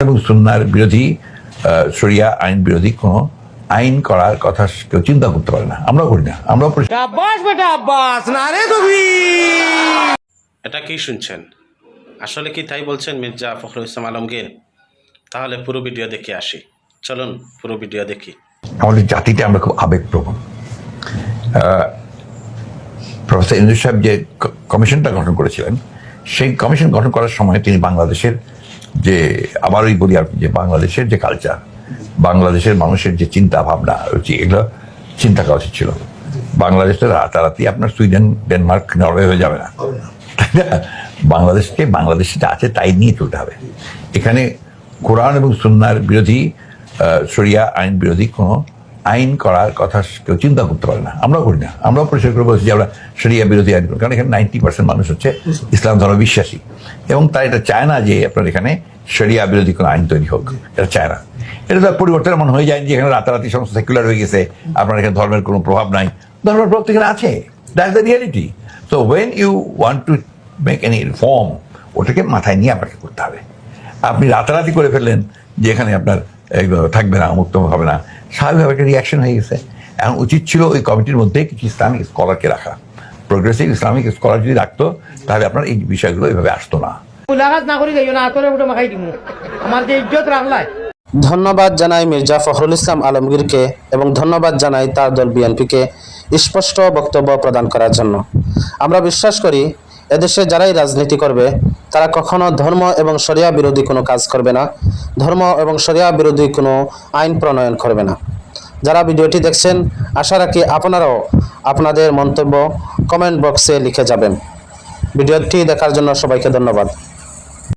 এবং সুন্নার বিরোধী শরিয়া আইন বিরোধী কোনো আইন করার কথা কেউ চিন্তা করতে পারে না। আমরাও করি না। আমরাও পরিষ্কার আব্বাস বেটা আব্বাস না রে তুমি এটা কি শুনছেন? আসলে কি তাই বলছেন মির্জা ফখরুল ইসলাম আলমগীর? তাহলে পুরো ভিডিও দেখে আসি। চলুন পুরো ভিডিও দেখি। আমাদের জাতিতে আমরা খুব আবেগপ্রবণ। আহ, প্রফেসর ইন্দু সাহেব যে কমিশনটা গঠন করেছিলেন সেই কমিশন গঠন করার সময় তিনি বাংলাদেশের যে আবারই বলি আর যে বাংলাদেশের যে কালচার বাংলাদেশের মানুষের যে চিন্তা ভাবনা, রুচি, এগুলো চিন্তা করা উচিত ছিল। বাংলাদেশে রাতারাতি আপনার সুইডেন, ডেনমার্ক, নরওয়ে হয়ে যাবে না। তাই না? বাংলাদেশকে, বাংলাদেশ যা আছে তাই নিয়ে চলতে হবে। এখানে কোরআন এবং সুন্নার বিরোধী সরিয়া আইন বিরোধী কোনো আইন করার কথা কেউ চিন্তা করতে পারে না। আমরাও করি না। আমরাও পরিষ্কার করে বলছি যে আমরা শরিয়া বিরোধী আইন করি। কারণ এখানে নাইনটি পার্সেন্ট মানুষ হচ্ছে ইসলাম ধর্ম বিশ্বাসী। এবং তারা এটা চায় না যে আপনার এখানে শরিয়া বিরোধী কোনো আইন তৈরি হোক। এটা চায় না। এটা তো পরিবর্তন এমন হয়ে যায় যে এখানে রাতারাতি সমস্ত সেকুলার হয়ে গেছে, আপনার এখানে ধর্মের কোনো প্রভাব নাই। ধর্মের প্রভাব তো এখানে আছে। দ্যাটস দ্য রিয়ালিটি তো when you want to make any reform ওটাকে মাথায় নিয়ে আপনাকে করতে হবে। আপনি রাতারাতি করে ফেললেন যে এখানে আপনার থাকবে না মুক্ত হবে না। স্বাভাবিকভাবে একটা রিয়াকশন হয়ে গেছে। এখন উচিত ছিল ওই কমিটির মধ্যে কিছু ইসলামিক স্কলারকে রাখা। প্রোগ্রেসিভ ইসলামিক স্কলার যদি রাখতো তাহলে আপনার এই বিষয়গুলো এইভাবে আসতো না। মুলাকাত না করি যাইও না আতরে উঠে মাখাই দিমু। আমার যে ইজ্জত রাখলাই ধন্যবাদ জানাই মির্জা ফখরুল ইসলাম আলমগীরকে এবং ধন্যবাদ জানাই তার দল বিএনপিকে স্পষ্ট বক্তব্য প্রদান করার জন্য। আমরা বিশ্বাস করি এদেশে যারাই রাজনীতি করবে, তারা কখনো ধর্ম এবং সরিয়া বিরোধী কোনো কাজ করবে না। ধর্ম এবং সরিয়া বিরোধী কোনো আইন প্রণয়ন করবে না। যারা ভিডিওটি দেখছেন, আশা রাখি আপনারাও আপনাদের মন্তব্য কমেন্ট বক্সে লিখে যাবেন। ভিডিওটি দেখার জন্য সবাইকে ধন্যবাদ।